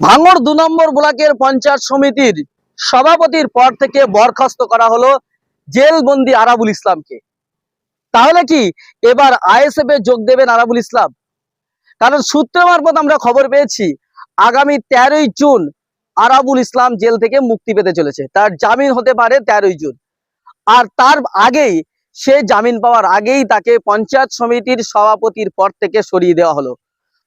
ভাঙড় দু নম্বর ব্লকের পঞ্চায়েত সমিতির সভাপতির পর থেকে বরখাস্ত করা হলো জেলবন্দি আরাবুল ইসলামকে। তাহলে কি এবার আইএসএফ এ যোগ দেবেন আরাবুল ইসলাম? কারণ সূত্র মারফত আমরা খবর পেয়েছি, আগামী তেরোই জুন আরাবুল ইসলাম জেল থেকে মুক্তি পেতে চলেছে। তার জামিন হতে পারে তেরোই জুন। আর তার আগেই সে জামিন পাওয়ার আগেই তাকে পঞ্চায়েত সমিতির সভাপতির পদ থেকে সরিয়ে দেওয়া হলো।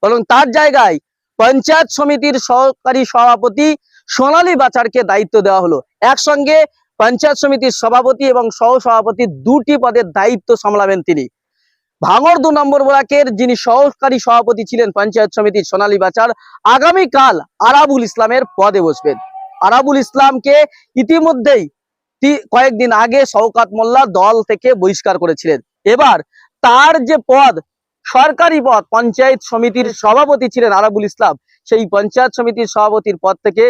বরং তার জায়গায় পঞ্চায়েত সমিতির সহকারী সভাপতি সোনালী বাচারকে দায়িত্ব দেওয়া হলো। একসঙ্গে পঞ্চায়েত সমিতির সভাপতি এবং সহ সভাপতি দুটি পদের দায়িত্ব সামলাবেন তিনি। ভাঙর দু নম্বর ব্লকের যিনি সহকারী সভাপতি ছিলেন পঞ্চায়েত সমিতির সোনালী বাচার, আগামীকাল আরাবুল ইসলামের পদে বসবেন। আরাবুল ইসলামকে ইতিমধ্যেই কয়েকদিন আগে শওকাত মোল্লা দল থেকে বহিষ্কার করেছিলেন। এবার তার যে পদ সরকারি পদ, পঞ্চায়েত সমিতির সভাপতি ছিলেন আরাবুল ইসলাম। সেই পঞ্চায়েত সমিতির সভাপতির পদ থেকে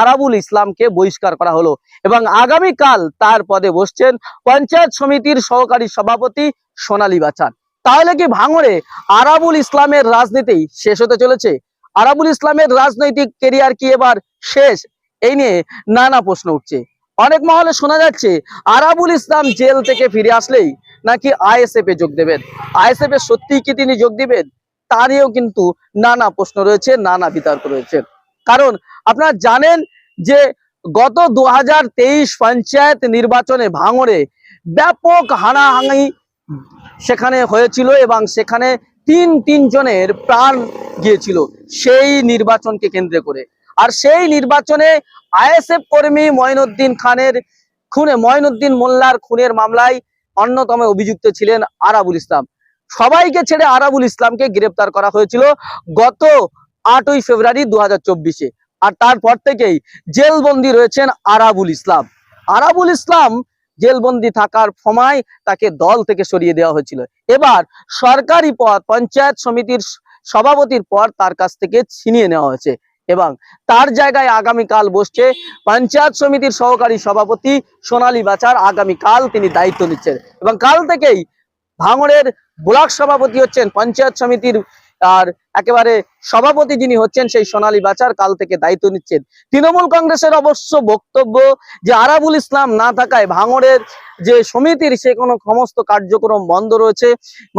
আরাবুল ইসলামকে বহিষ্কার করা হলো এবং আগামীকাল তার পদে বসছেন পঞ্চায়েত সমিতির সহকারী সভাপতি সোনালী বাচান। তাহলে কি ভাঙড়ে আরাবুল ইসলামের রাজনীতি শেষ হতে চলেছে? আরাবুল ইসলামের রাজনৈতিক কেরিয়ার কি এবার শেষ? এই নিয়ে নানা প্রশ্ন উঠছে। অনেক মহলে শোনা যাচ্ছে, আরাবুল ইসলাম জেল থেকে ফিরে আসলেই নাকি আইএসএফ এ যোগ দেবেন? আইএসএফ এ সত্যিই কি তিনি যোগ দিবেন? তা নিয়েও কিন্তু নানা প্রশ্ন রয়েছে, নানা বিতর্ক রয়েছে। কারণ আপনারা জানেন যে গত দু হাজার পঞ্চায়েত নির্বাচনে ভাঙড়ে ব্যাপক হানাহানি সেখানে হয়েছিল এবং সেখানে তিন তিনজনের প্রাণ গিয়েছিল সেই নির্বাচনকে কেন্দ্র করে। আর সেই নির্বাচনে আইএসএফ কর্মী মঈনুদ্দিন খানের খুনে, মঈনুদ্দিন মোল্লার খুনের মামলায় অন্যতম অভিযুক্ত ছিলেন আরাবুল ইসলাম। সবাইকে ছেড়ে আরাবুল ইসলামকে গ্রেপ্তার করা হয়েছিল গত আটই ফেব্রুয়ারি দু হাজার আর তারপর থেকেই জেলবন্দি রয়েছেন আরাবুল ইসলাম। আরাবুল ইসলাম জেলবন্দি থাকার সময় তাকে দল থেকে সরিয়ে দেওয়া হয়েছিল। এবার সরকারি পদ পঞ্চায়েত সমিতির সভাপতির পর তার কাছ থেকে ছিনিয়ে নেওয়া হয়েছে। এবং তার জায়গায় আগামীকাল বসছে পঞ্চায়েত সমিতির সহকারী সভাপতি সোনালী বাচার। আগামীকাল তিনি দায়িত্ব নিচ্ছেন। এবং কাল থেকেই ভাঙড়ের ব্লক সভাপতি হচ্ছেন পঞ্চায়েত সমিতির, আর একেবারে সভাপতি যিনি হচ্ছেন সেই সোনালী বাচার কাল থেকে দায়িত্ব নিচ্ছেন। তৃণমূল কংগ্রেসের অবশ্য বক্তব্য যে আরাবুল ইসলাম না থাকায় ভাঙড়ের যে সমিতির সে কোনো সমস্ত কার্যক্রম বন্ধ রয়েছে,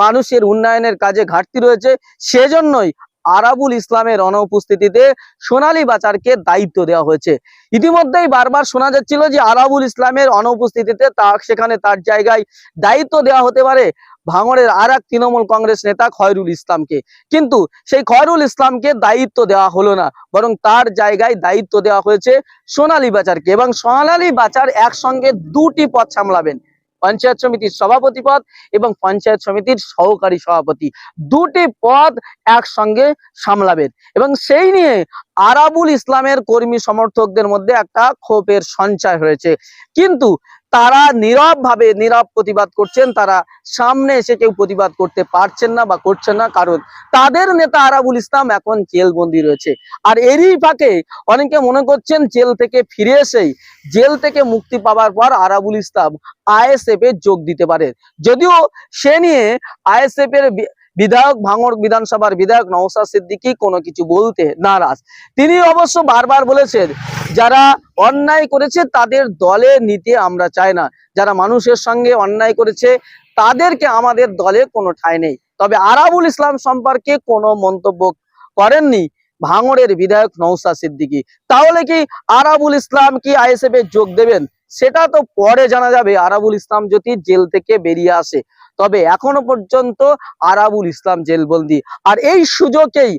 মানুষের উন্নয়নের কাজে ঘাটতি রয়েছে, সেজন্যই আরাবুল ইসলামের অনুপস্থিতিতে সোনালী বাচারকে দায়িত্ব দেওয়া হয়েছে। ইতিমধ্যেই বারবার শোনা যাচ্ছিল যে আরাবুল ইসলামের অনুপস্থিতিতে তার সেখানে তার জায়গায় দায়িত্ব দেওয়া হতে পারে ভাঙড়ের আর এক তৃণমূল কংগ্রেস নেতা খয়রুল ইসলামকে। কিন্তু সেই খয়রুল ইসলামকে দায়িত্ব দেওয়া হলো না, বরং তার জায়গায় দায়িত্ব দেওয়া হয়েছে সোনালী বাচারকে। এবং সোনালী বাচার একসঙ্গে দুটি পথ সামলাবেন। পঞ্চায়েত সমিতির সভাপতি পদ এবং পঞ্চায়েত সমিতির সহকারী সভাপতি। দুটি পদ একসঙ্গে সামলাবেন এবং সেই নিয়ে আরাবুল ইসলামের কর্মী সমর্থকদের মধ্যে একটা ক্ষোভের সঞ্চয় হয়েছে। কিন্তু তারা নীরব ভাবে নীরব প্রতিবাদ করছেন, তারা সামনে এসে কেউ প্রতিবাদ করতে পারছেন না বা করছেন না, কারণ তাদের নেতা আরাবুল ইসলাম এখন জেলবন্দি রয়েছে। আর এরই ফাঁকে অনেকে মনে করছেন জেল থেকে ফিরে এসেই, জেল থেকে মুক্তি পাওয়ার পর আরাবুল ইসলাম আইএসএফ এ যোগ দিতে পারে। যদিও সে নিয়ে আইএসএফ এর বিধায়ক ভাঙড় বিধানসভার বিধায়ক নওসাদ সিদ্দিকী কোনো কিছু বলতে নারাজ। তিনি অবশ্য বারবার বলেছেন, যারা অন্যায় করেছে তাদের দলে নিতে আমরা চাই না। যারা মানুষের সঙ্গে অন্যায় করেছে তাদেরকে আমাদের দলে কোনো ঠাঁই নেই। তবে আরাবুল ইসলাম সম্পর্কে কোনো মন্তব্য করেননি ভাঙড়ের বিধায়ক নৌসা সিদ্দিকী। তাহলে কি আরাবুল ইসলাম কি আইএসএফ যোগ দেবেন? সেটা তো পরে জানা যাবে, আরাবুল ইসলাম যদি জেল থেকে বেরিয়ে আসে। তবে এখনও পর্যন্ত আরাবুল ইসলাম জেলবন্দি। আর এই সুযোগেই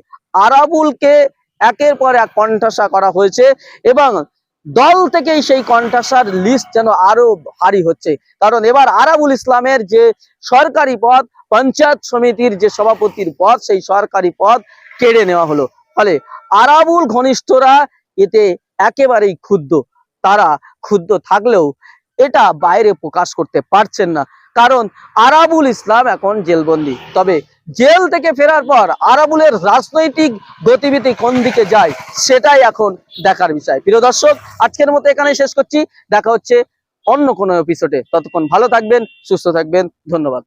আরাবুলকে একের পর এক কণ্ঠাসা করা হয়েছে এবং দল থেকেই সেই কণ্ঠাসার লিস্ট যেন আরও ভারী হচ্ছে। কারণ এবার আরাবুল ইসলামের যে সরকারি পদ, পঞ্চায়েত সমিতির যে সভাপতির পদ, সেই সরকারি পদ কেড়ে নেওয়া হলো। ফলে আরাবুল ঘনিষ্ঠরা এতে একেবারেই ক্ষুব্ধ। তারা ক্ষুব্ধ থাকলেও এটা বাইরে প্রকাশ করতে পারছেন না। কারণ আরাবুল ইসলাম এখন জেলবন্দি। তবে জেল থেকে ফেরার পর আরাবুলের রাজনৈতিক গতিবিধি কোন দিকে যায়, সেটাই এখন দেখার বিষয়। প্রিয় দর্শক, আজকের মতো এখানে শেষ করছি। দেখা হচ্ছে অন্য কোনো এপিসোডে ততক্ষণ ভালো থাকবেন, সুস্থ থাকবেন। ধন্যবাদ।